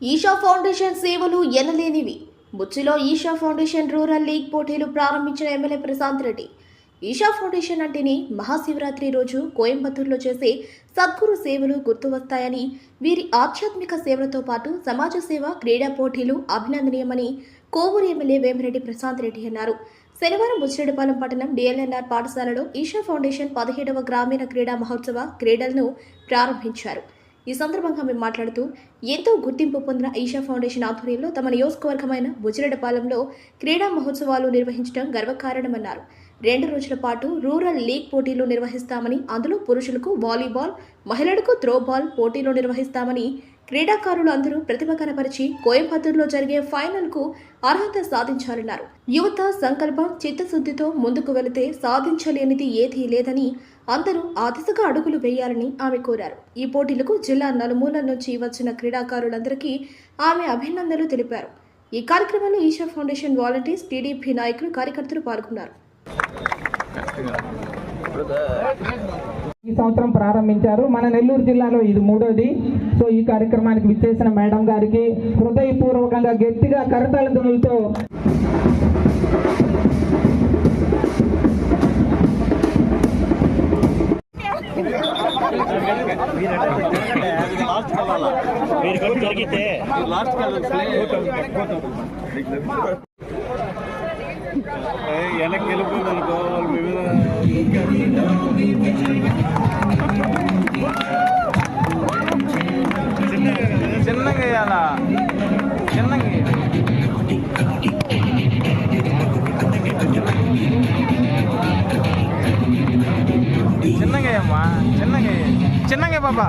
Isha foundation సేవలు ఎనలేనివి. బుచ్చిలో ఈషా ఫౌండేషన్ రూరల్ లీగ్ పోటీలు ప్రారంభించిన ఎమ్మెల్యే ప్రశాంత్ రెడ్డి. ఈషా ఫౌండేషన్ అంటేనే మహాశివరాత్రి రోజు కోయంబత్తూరులో చేసే సద్గురు సేవలు గుర్తు వస్తాయని వీరి ఆధ్యాత్మిక సేవలతో పాటు సమాజ సేవ క్రీడా పోటీలు అభినందనీయమని కోవూరు ఎమ్మెల్యే వేమిరెడ్డి ప్రశాంత్ రెడ్డి అన్నారు. శనివారం బుచ్చిరెడ్డిపాలెం పట్టణం డిఎల్ఎన్ఆర్ పాఠశాలలో ఈషా ఫౌండేషన్ పదిహేడవ గ్రామీణ క్రీడా మహోత్సవ క్రీడలను ప్రారంభించారు. ఈ సందర్భంగా మేము మాట్లాడుతూ ఎంతో గుర్తింపు పొందిన ఈషా ఫౌండేషన్ ఆధ్వర్యంలో తమ నియోజకవర్గమైన బుచ్చిరెడ్డిపాలెంలో క్రీడా మహోత్సవాలు నిర్వహించడం గర్వకారణమన్నారు. రెండు రోజుల పాటు రూరల్ లీగ్ పోటీలు నిర్వహిస్తామని అందులో పురుషులకు వాలీబాల్ మహిళలకు త్రోబాల్ పోటీలు నిర్వహిస్తామని క్రీడాకారులు అందరూ ప్రతిభ కనపరిచి కోయంబత్తూరులో జరిగే ఫైనల్కు అర్హత సాధించాలన్నారు. యువత సంకల్పం చిత్తశుద్ధితో ముందుకు వెళితే సాధించలేనిది ఏదీ లేదని అందరూ ఆ దిశగా అడుగులు వేయాలని ఆమె కోరారు. ఈ పోటీలకు జిల్లా నలుమూలల నుంచి వచ్చిన క్రీడాకారులందరికీ ఆమె అభినందనలు తెలిపారు. ఈ కార్యక్రమంలో ఈషా ఫౌండేషన్ వాలంటీర్స్ టీడీపీ నాయకులు కార్యకర్తలు పాల్గొన్నారు. ఈ సంవత్సరం ప్రారంభించారు. మన నెల్లూరు జిల్లాలో ఇది మూడోది. సో ఈ కార్యక్రమానికి విచ్చేసిన మేడం గారికి హృదయపూర్వకంగా గట్టిగా కరతాళ ధ్వనులతో వెనక్కి சின்னங்கய்யாலா சின்னங்கய்யா சின்னங்கய்யம்மா சின்னங்கய்யா சின்னங்கய்ய பாப்பா.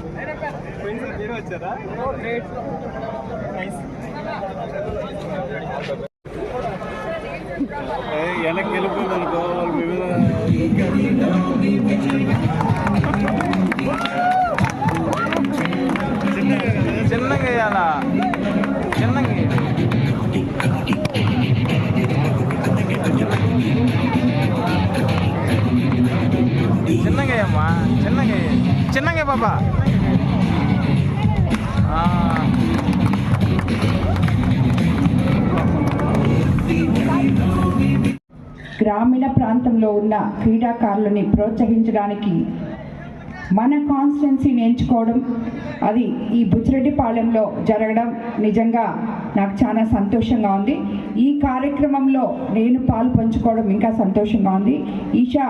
క్రీడాకారులను పట్టుకుని చేసుకున్నారు మరియు దీంట్లో ఏయ్, వెనక్కి వెళ్ళిపోయింది అనుకో వాళ్ళు మీ మీద చిన్నగా వేయాలా చిన్నగా వేయాలి. చిన్నగా అమ్మా చిన్నగా చిన్నగా బాబా గ్రామీణ ప్రాంతంలో ఉన్న క్రీడాకారులని ప్రోత్సహించడానికి మన కాన్స్టిట్యున్సీని ఎంచుకోవడం అది ఈ బుచ్చిరెడ్డిపాలెంలో జరగడం నిజంగా నాకు చాలా సంతోషంగా ఉంది. ఈ కార్యక్రమంలో నేను పాలు పంచుకోవడం ఇంకా సంతోషంగా ఉంది. ఈషా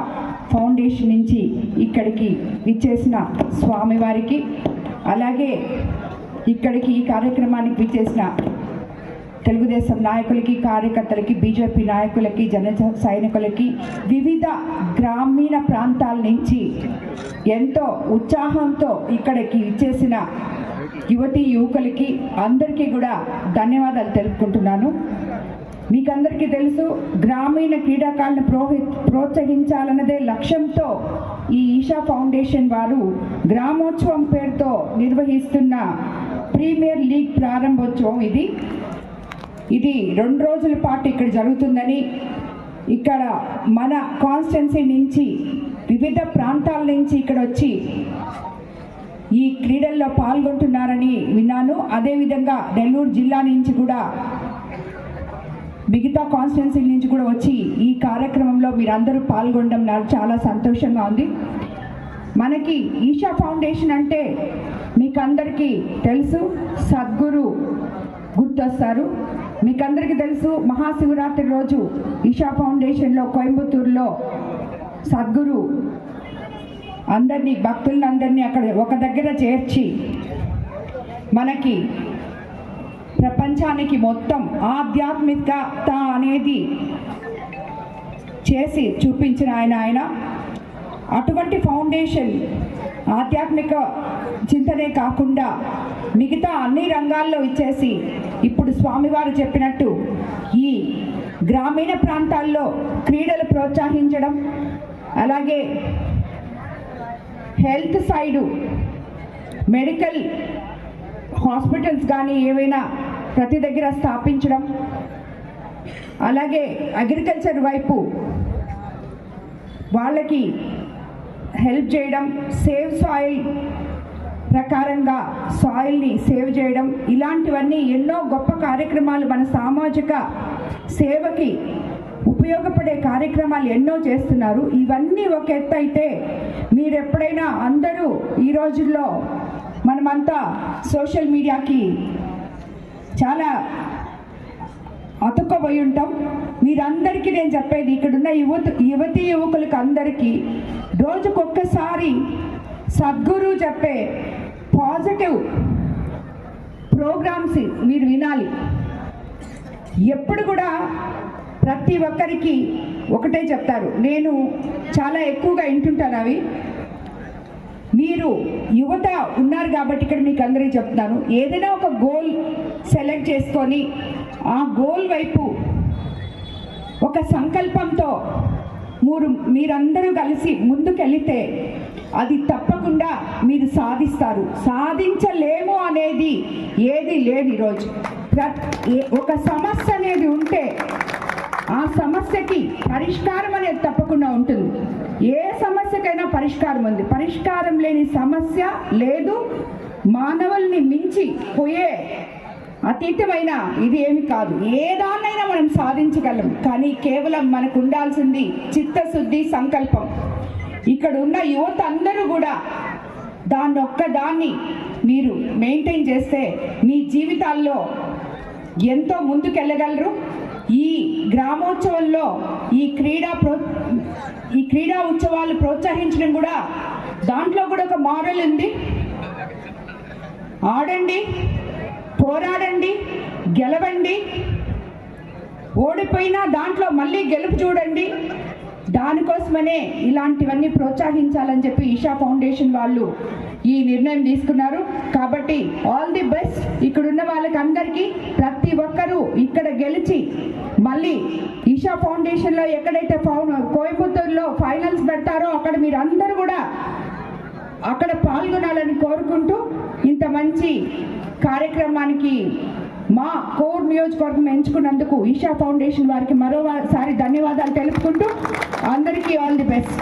ఫౌండేషన్ నుంచి ఇక్కడికి విచ్చేసిన స్వామివారికి అలాగే ఇక్కడికి ఈ కార్యక్రమానికి విచ్చేసిన తెలుగుదేశం నాయకులకి కార్యకర్తలకి బీజేపీ నాయకులకి జన సైనికులకి వివిధ గ్రామీణ ప్రాంతాల నుంచి ఎంతో ఉత్సాహంతో ఇక్కడికి ఇచ్చేసిన యువతి యువకులకి అందరికీ కూడా ధన్యవాదాలు తెలుపుకుంటున్నాను. మీకందరికీ తెలుసు గ్రామీణ క్రీడాకారులను ప్రోహి ప్రోత్సహించాలన్నదే లక్ష్యంతో ఈ ఈషా ఫౌండేషన్ వారు గ్రామోత్సవం పేరుతో నిర్వహిస్తున్న ప్రీమియర్ లీగ్ ప్రారంభోత్సవం ఇది. ఇది రెండు రోజుల పాటు ఇక్కడ జరుగుతుందని ఇక్కడ మన కాన్స్టెన్సీ నుంచి వివిధ ప్రాంతాల నుంచి ఇక్కడ వచ్చి ఈ క్రీడల్లో పాల్గొంటున్నారని విన్నాను. అదేవిధంగా నెల్లూరు జిల్లా నుంచి కూడా మిగతా కాన్స్టిట్యున్సీ నుంచి కూడా వచ్చి ఈ కార్యక్రమంలో మీరందరూ పాల్గొనడం నాకు చాలా సంతోషంగా ఉంది. మనకి ఈషా ఫౌండేషన్ అంటే మీకు అందరికీ తెలుసు సద్గురు గుర్తొస్తారు. మీకు అందరికీ తెలుసు మహాశివరాత్రి రోజు ఈషా ఫౌండేషన్లో కోయంబత్తూరులో సద్గురు అందరినీ భక్తులను అందరినీ అక్కడ ఒక దగ్గర చేర్చి మనకి ప్రపంచానికి మొత్తం ఆధ్యాత్మికత అనేది చేసి చూపించిన ఆయన ఆయన. అటువంటి ఫౌండేషన్ ఆధ్యాత్మిక చింతనే కాకుండా మిగతా అన్ని రంగాల్లో ఇచ్చేసి ఇప్పుడు స్వామివారు చెప్పినట్టు ఈ గ్రామీణ ప్రాంతాల్లో క్రీడలు ప్రోత్సహించడం అలాగే హెల్త్ సైడు మెడికల్ హాస్పిటల్స్ కానీ ఏవైనా ప్రతి దగ్గర స్థాపించడం అలాగే అగ్రికల్చర్ వైపు వాళ్ళకి హెల్ప్ చేయడం సేవ్ సాయిల్ ప్రకారంగా సాయిల్ని సేవ్ చేయడం. ఇలాంటివన్నీ ఎన్నో గొప్ప కార్యక్రమాలు మన సామాజిక సేవకి ఉపయోగపడే కార్యక్రమాలు ఎన్నో చేస్తున్నారు. ఇవన్నీ ఒక ఎత్తు అయితే మీరు ఎప్పుడైనా అందరూ ఈ రోజుల్లో మనమంతా సోషల్ మీడియాకి చాలా అతుక్కపోయి ఉంటాం. మీరందరికీ నేను చెప్పేది ఇక్కడున్న యువత యువతి యువకులకు అందరికీ రోజుకొక్కసారి సద్గురు చెప్పే పాజిటివ్ ప్రోగ్రామ్స్ మీరు వినాలి. ఎప్పుడు కూడా ప్రతి ఒక్కరికి ఒకటే చెప్తారు. నేను చాలా ఎక్కువగా వింటుంటాను అవి. మీరు యువత ఉన్నారు కాబట్టి ఇక్కడ మీకు అందరికీ చెప్తున్నాను. ఏదైనా ఒక గోల్ సెలెక్ట్ చేసుకొని ఆ గోల్ వైపు ఒక సంకల్పంతో మీరు మీరందరూ కలిసి ముందుకెళితే అది తప్పకుండా మీరు సాధిస్తారు. సాధించలేము అనేది ఏది లేదు ఈరోజు. ఒక సమస్య అనేది ఉంటే ఆ సమస్యకి పరిష్కారం అనేది తప్పకుండా ఉంటుంది. ఏ సమస్యకైనా పరిష్కారం ఉంది. పరిష్కారం లేని సమస్య లేదు. మానవుల్ని మించి పోయే అతీతమైన ఇది ఏమి కాదు. ఏ దాన్నైనా మనం సాధించగలం. కానీ కేవలం మనకు ఉండాల్సింది చిత్తశుద్ధి సంకల్పం. ఇక్కడ ఉన్న యువత అందరూ కూడా దాన్ని ఒక్కదాన్ని మీరు మెయింటైన్ చేస్తే మీ జీవితాల్లో ఎంతో ముందుకెళ్ళగలరు. ఈ గ్రామోత్సవంలో ఈ క్రీడా ప్రో ఈ క్రీడా ఉత్సవాలు ప్రోత్సహించడం కూడా దాంట్లో కూడా ఒక మారల్ ఉంది. ఆడండి పోరాడండి గెలవండి. ఓడిపోయినా దాంట్లో మళ్ళీ గెలుపు చూడండి. దానికోసమనే ఇలాంటివన్నీ ప్రోత్సహించాలని చెప్పి ఈషా ఫౌండేషన్ వాళ్ళు ఈ నిర్ణయం తీసుకున్నారు. కాబట్టి ఆల్ ది బెస్ట్ ఇక్కడున్న వాళ్ళకి అందరికీ ప్రతి ఒక్కరూ ఇక్కడ గెలిచి మళ్ళీ ఈషా ఫౌండేషన్లో ఎక్కడైతే ఫౌ- కోయంబత్తూరులో ఫైనల్స్ పెడతారో అక్కడ మీరు అందరూ కూడా అక్కడ పాల్గొనాలని కోరుకుంటూ ఇంత మంచి కార్యక్రమానికి మా కోర్ నియోజకవర్గం ఎంచుకున్నందుకు ఈషా ఫౌండేషన్ వారికి మరోసారి ధన్యవాదాలు తెలుపుకుంటూ అందరికీ ఆల్ ది బెస్ట్.